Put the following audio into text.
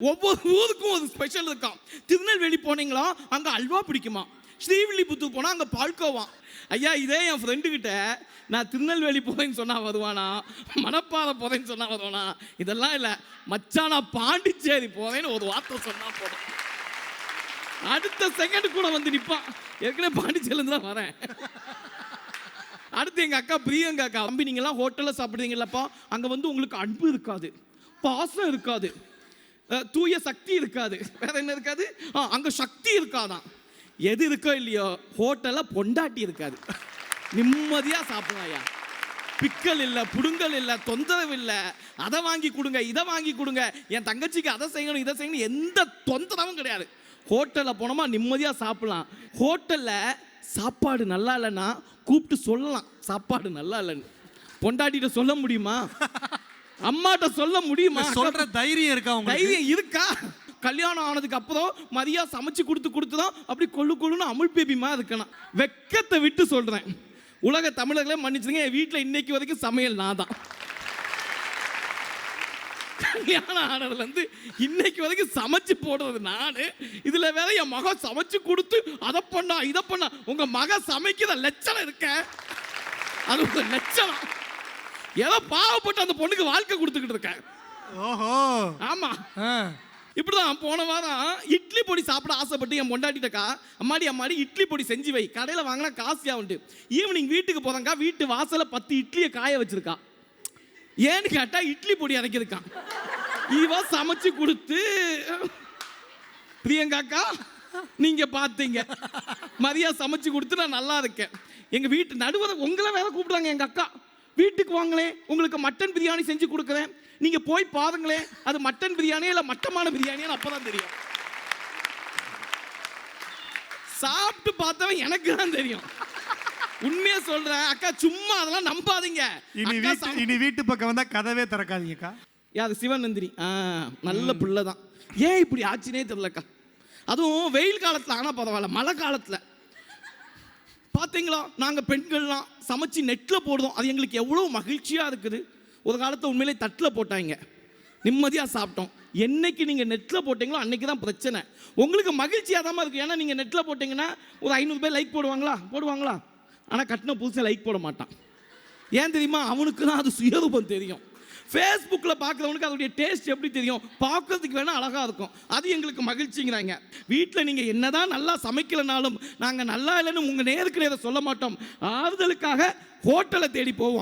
ஒவ்வொரு ஊருக்கும் ஒரு ஸ்பெஷல் இருக்கான் திருநெல்வேலி போனீங்களா அங்கே அல்வா பிடிக்குமா? ஸ்ரீவில்லிபுத்தூர் போனால் அங்கே பால்கோவா ஐயா இதே என் ஃப்ரெண்டுக்கிட்ட நான் திருநெல்வேலி போகிறேன்னு சொன்னால் வருவானா? மணப்பாறை போகிறேன்னு சொன்னால் வருவானா? இதெல்லாம் இல்லை. மச்சான் நான் பாண்டிச்சேரி போகிறேன்னு ஒரு வார்த்தை சொன்னால் போதும். அடுத்த செகண்ட் கூட வந்து நிற்பான் ஏற்கனவே பாண்டிச்சேரியிலேருந்து தான் வரேன். அடுத்து எங்கள் அக்கா பிரியங்கா அக்கா தம்பி நீங்கள்லாம் ஹோட்டலில் சாப்பிட்றீங்களப்பா அங்கே வந்து உங்களுக்கு அன்பு இருக்காது. பாசம் இருக்காது. தூய சக்தி இருக்காது. வேற என்ன இருக்காது? ஆ அங்கே சக்தி இருக்காதான். எது இருக்கோ இல்லையோ ஹோட்டலில் பொண்டாட்டி இருக்காது. நிம்மதியாக சாப்பிடலாம் ஐயா. பிக்கல் இல்லை புடுங்கல் இல்லை தொந்தரவு இல்லை. அதை வாங்கி கொடுங்க இதை வாங்கி கொடுங்க. என் தங்கச்சிக்கு அதை செய்யணும் இதை செய்யணும் எந்த தொந்தரவும் கிடையாது. ஹோட்டலில் போனோமா நிம்மதியாக சாப்பிடலாம். ஹோட்டலில் சாப்பாடு நல்லா இல்லைன்னா கூப்பிட்டு சொல்லலாம் சாப்பாடு நல்லா இல்லைன்னு. பொண்டாட்டிகிட்ட சொல்ல முடியுமா? அம்மாட்ட சொல்ல முடியுமா? சொல்ற தைரியம் இருக்கா உங்களுக்கு? தைரியம் இருக்கா? கல்யாணம் ஆனதுக்கு அப்புறம் மதியா சமைச்சு கொடுத்து கொடுத்து தான் அப்படி கொள்ளு கொள்ளுன்னு அமுல் பேபிமா இருக்கணும். வெக்கத்தை விட்டு சொல்றேன். உலக தமிழர்களே மன்னிச்சுங்க என் வீட்டில் இன்னைக்கு வரைக்கும் சமையல் நான் தான் கல்யாணம் ஆனதுலேருந்து இன்னைக்கு வரைக்கும் சமைச்சு போடுறது நான். இதில் வேற என் மகன் சமைச்சு கொடுத்து அதை பண்ணா இதை பண்ணா. உங்க மக சமைக்கிற லட்சணம் இருக்க. அது ஒரு லட்சணம். ஏதோ பாவப்பட்டு அந்த பொண்ணுக்கு வாழ்க்கை கொடுத்துக்கிட்டு இருக்கேன். ஓஹோ. ஆமா. இப்படிதான் போன வாரம் இட்லி பொடி சாப்பிட ஆசைப்பட்டு என் பொண்டாட்டிட்டக்கா அம்மாடி அம்மாடி இட்லி பொடி செஞ்சு வை. கடையில் வாங்கினா காசியா உண்டு. ஈவினிங் வீட்டுக்கு போறாங்க வீட்டு வாசல்ல பத்து இட்லியை காய வச்சிருக்கா. ஏன்னு கேட்டா இட்லி பொடி அரைக்கிறதுக்கான் இவ சமைச்சு கொடுத்து பிரியங்காக்கா நீங்க பார்த்தீங்க மதியா சமைச்சு கொடுத்து நான் நல்லா இருக்கேன். எங்க வீட்டு நடுவர் உங்களை வேற கூப்பிடுறாங்க எங்க அக்கா. வீட்டுக்கு வாங்களேன் உங்களுக்கு மட்டன் பிரியாணி செஞ்சு கொடுக்குறேன். நீங்க போய் பாருங்களேன் அது மட்டன் பிரியாணியா இல்ல மட்டமான பிரியாணியா அப்பதான் தெரியும். சாப்பிட்டு பார்த்தவன் எனக்கு தான் தெரியும். உண்மையா சொல்றேன் அக்கா சும்மா அதெல்லாம் நம்பாதீங்க. இனி வீட்டு இனி வீட்டு பக்கம் வந்தா கதவே திறக்காதீங்கக்கா யாரு சிவநந்தினி ஆ நல்ல பிள்ளை தான் ஏன் இப்படி ஆச்சுனே தெரியலக்கா. அதுவும் வெயில் காலத்தில் ஆனால் பரவாயில்ல மழை காலத்தில். பார்த்தீங்களா நாங்கள் பெண்கள்லாம் சமைச்சு நெட்டில் போடுறோம். அது எங்களுக்கு எவ்வளோ மகிழ்ச்சியாக இருக்குது. ஒரு காலத்தை உண்மையிலே தட்டில் போட்டாங்க. நிம்மதியாக சாப்பிட்டோம். என்னைக்கு நீங்கள் நெட்டில் போட்டீங்களோ அன்னைக்கு தான் பிரச்சனை. உங்களுக்கு மகிழ்ச்சியாக தான் இருக்குது ஏன்னா நீங்கள் நெட்டில் போட்டிங்கன்னா ஒரு ஐநூறு பேர் லைக் போடுவாங்களா? போடுவாங்களா? ஆனால் கட்டின புதுசாக லைக் போட மாட்டான். ஏன் தெரியுமா? அவனுக்கு தான் அது சுயரூபம் தெரியும். ஃபேஸ்புக்கில் பார்க்குறவனுக்கு அதோடைய டேஸ்ட் எப்படி தெரியும்? பார்க்கறதுக்கு வேணால் அழகாக இருக்கும். அது எங்களுக்கு மகிழ்ச்சிங்கிறாங்க. வீட்டில் நீங்கள் என்னதான் நல்லா சமைக்கலனாலும் நாங்கள் நல்லா இல்லைன்னு உங்கள் நேருக்கு நேரம் சொல்ல மாட்டோம். ஆறுதலுக்காக ஹோட்டலை தேடி போவோம்.